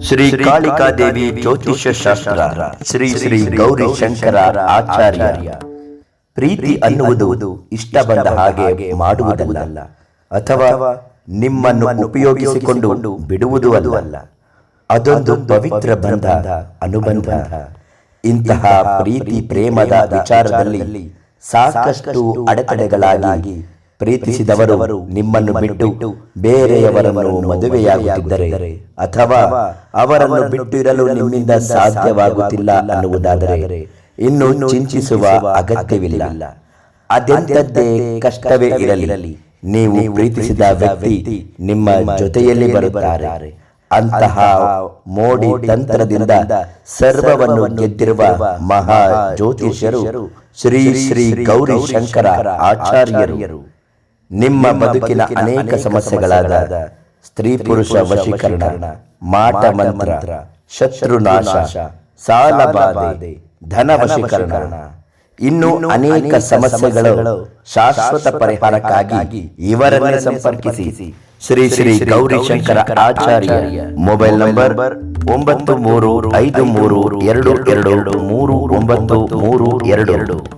ಶ್ರೀ ಕಾಳಿಕಾದೇವಿ ಜ್ಯೋತಿಷ್ಯ ಶಾಸ್ತ್ರ, ಶ್ರೀ ಶ್ರೀ ಗೌರಿ ಶಂಕರ ಆಚಾರ್ಯ. ಪ್ರೀತಿ ಅನ್ನುವುದು ಇಷ್ಟ ಬಂದ ಹಾಗೆ ಮಾಡುವುದಲ್ಲ, ಅಥವಾ ನಿಮ್ಮನ್ನು ಉಪಯೋಗಿಸಿಕೊಂಡು ಬಿಡುವುದು ಅಲ್ಲ. ಅದೊಂದು ಪವಿತ್ರ ಬಂಧ, ಅನುಬಂಧ. ಇಂತಹ ಪ್ರೀತಿ ಪ್ರೇಮದ ವಿಚಾರದಲ್ಲಿ ಸಾಕಷ್ಟು ಅಡೆತಡೆಗಳಾಗಿ ಪ್ರೀತಿಸಿದವರು ನಿಮ್ಮನ್ನು ಬಿಟ್ಟು ಬೇರೆಯವರನ್ನು ಮದುವೆಯಾಗುತ್ತಿದ್ದರೆ ಅಥವಾ ಅವರನ್ನು ಬಿಟ್ಟು ಇರಲು ನಿಮ್ಮಿಂದ ಸಾಧ್ಯವಾಗುತ್ತಿಲ್ಲ ಅನ್ನುವುದಾದರೆ ಇನ್ನು ಚಿಂತಿಸುವ ಅಗತ್ಯವಿಲ್ಲ. ಅದೆಂಥದ್ದೇ ಕಷ್ಟವೇ ಇರಲಿ. ನೀವು ಪ್ರೀತಿಸಿದ ವ್ಯಕ್ತಿ ನಿಮ್ಮ ಜೊತೆಯಲ್ಲಿ ಬರುತ್ತಾರೆ. ಅಂತಹ ಮೋಡಿ ತಂತ್ರದಿಂದ ಸರ್ವವನ್ನು ಗೆದ್ದಿರುವ ಮಹಾ ಜ್ಯೋತಿಷ್ಯರು ಶ್ರೀ ಶ್ರೀ ಗೌರಿ ಶಂಕರ ಆಚಾರ್ಯರು. ನಿಮ್ಮ ಬದುಕಿನ ಅನೇಕ ಸಮಸ್ಯೆಗಳಾದ ಸ್ತ್ರೀ ಪುರುಷ ವಶೀಕರಣ ಮಾಟ ಮಂತ್ರ ಶತ್ರುನಾಶ ಸಾಲ ಬಾಧೆ ಧನ ವಶೀಕರಣ. ಇನ್ನು ಅನೇಕ ಸಮಸ್ಯೆಗಳು ಶಾಶ್ವತ ಪರಿಹಾರಕ್ಕಾಗಿ ಇವರನ್ನೇ ಸಂಪರ್ಕಿಸಿ. ಶ್ರೀ ಶ್ರೀ ಗೌರಿಶಂಕರ ಆಚಾರ್ಯ ಮೊಬೈಲ್ ನಂಬರ್ ಒಂಬತ್ತು ಮೂರು ಐದು ಮೂರು ಎರಡು ಎರಡು ಮೂರು ಒಂಬತ್ತು ಮೂರು ಎರಡು. ಎರಡು.